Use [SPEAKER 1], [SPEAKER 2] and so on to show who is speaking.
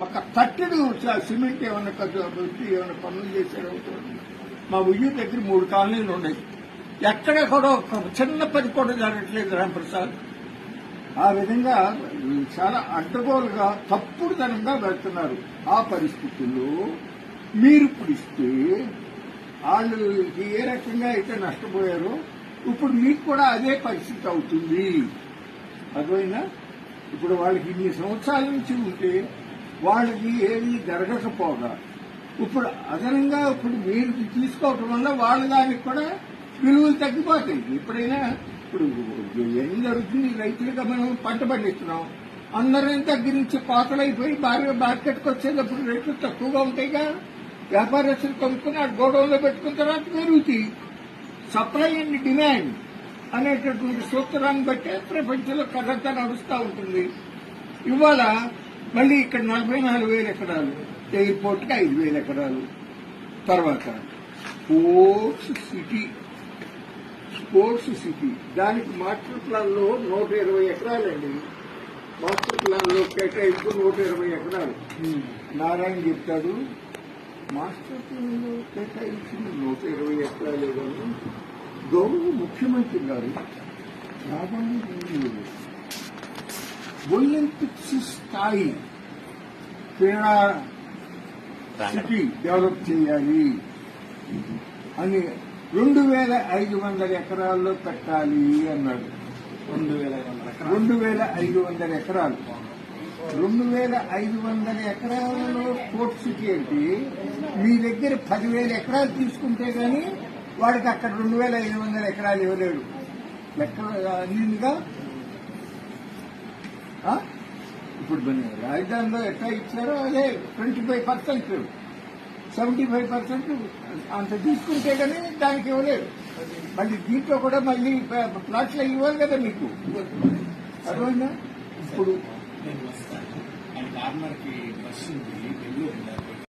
[SPEAKER 1] ఒక తట్టెడు చ- సిమెంట్ ఏమైనా ఖర్చు పెట్టి ఏమైనా పనులు చేశారు మా ఉయ్యూరు దగ్గర మూడు కాలనీలు ఉన్నాయి. ఎక్కడ కూడా ఒక చిన్న పని కూడా జరగట్లేదు రామప్రసాద్ ఆ విధంగా చాలా అడ్డగోలుగా తప్పుడు ధనంగా వెళ్తున్నారు. ఆ పరిస్థితుల్లో మీరు ఇప్పుడు ఇస్తే వాళ్ళు ఏ రకంగా అయితే నష్టపోయారో ఇప్పుడు మీకు కూడా అదే పరిస్థితి అవుతుంది. అర్థమైనా ఇప్పుడు వాళ్ళకి ఇన్ని సంవత్సరాల నుంచి ఉంటే వాళ్ళకి ఏమీ జరగకపోగా. ఇప్పుడు అదనంగా ఇప్పుడు మీరు తీసుకోవటం వల్ల వాళ్ళ దానికి కూడా విలువలు తగ్గిపోతాయి. ఎప్పుడైనా ఇప్పుడు ఏం జరుగుతుంది? రైతులుగా మనం పంట పండిస్తున్నాం. అందరం దగ్గర నుంచి అయిపోయి బాగా మార్కెట్కి వచ్చేటప్పుడు రేట్లు తక్కువగా ఉంటాయిగా. వ్యాపారస్తులు కొనుక్కుని ఆ గోడౌన్లో పెట్టుకున్న తర్వాత పెరుగుతాయి. సప్లై అండ్ డిమాండ్ అనేటటువంటి సూత్రాన్ని బట్టే ప్రపంచంలో కథంతా నడుస్తూ ఉంటుంది. ఇవాళ మళ్ళీ ఇక్కడ నలభై నాలుగు వేల ఎకరాలు ఎయిర్పోర్ట్కి ఐదు వేల ఎకరాలు. తర్వాత స్పోర్ట్స్ సిటీ స్పోర్ట్స్ సిటీ. దానికి మాస్టర్ ప్లాన్లో నూట ఇరవై ఎకరాలండి. మాస్టర్ ప్లాన్లో కేటాయింపు నూట ఇరవై ఎకరాలు. నారాయణ చెప్తాడు మాస్టర్ ప్లాన్లో కేటాయించింది నూట ఇరవై ఎకరాలు కానీ గౌరవ ముఖ్యమంత్రి గారు రాబోయే ఒలింపిక్స్ స్థాయి క్రీడా సిటీ డెవలప్ చేయాలి. అని రెండు వేల ఐదు వందల ఎకరాల్లో పెట్టాలి అన్నాడు.
[SPEAKER 2] రెండు వేల ఐదు వందల ఎకరాలు.
[SPEAKER 1] రెండు వేల ఐదు వందల ఎకరాలు. రెండు వేల ఐదు వందల ఎకరాలలో స్పోర్ట్ సిటీ ఏంటి? మీ దగ్గర పదివేల ఎకరాలు తీసుకుంటే గాని వాడికి అక్కడ రెండు వేల ఐదు వందల ఎకరాలు ఇవ్వలేడు. లెక్క ఆ? ఇప్పుడు మన రాజధానిలో ఎట్లా ఇచ్చారో అదే twenty five percent. Seventy five percent అంత తీసుకుంటే కానీ దానికి ఇవ్వలేదు. మళ్ళీ దీంట్లో కూడా మళ్ళీ ప్లాట్లు ఇవ్వాలి కదా మీకు. అర్థమైందా? ఇప్పుడు
[SPEAKER 2] బస్సు ఉంది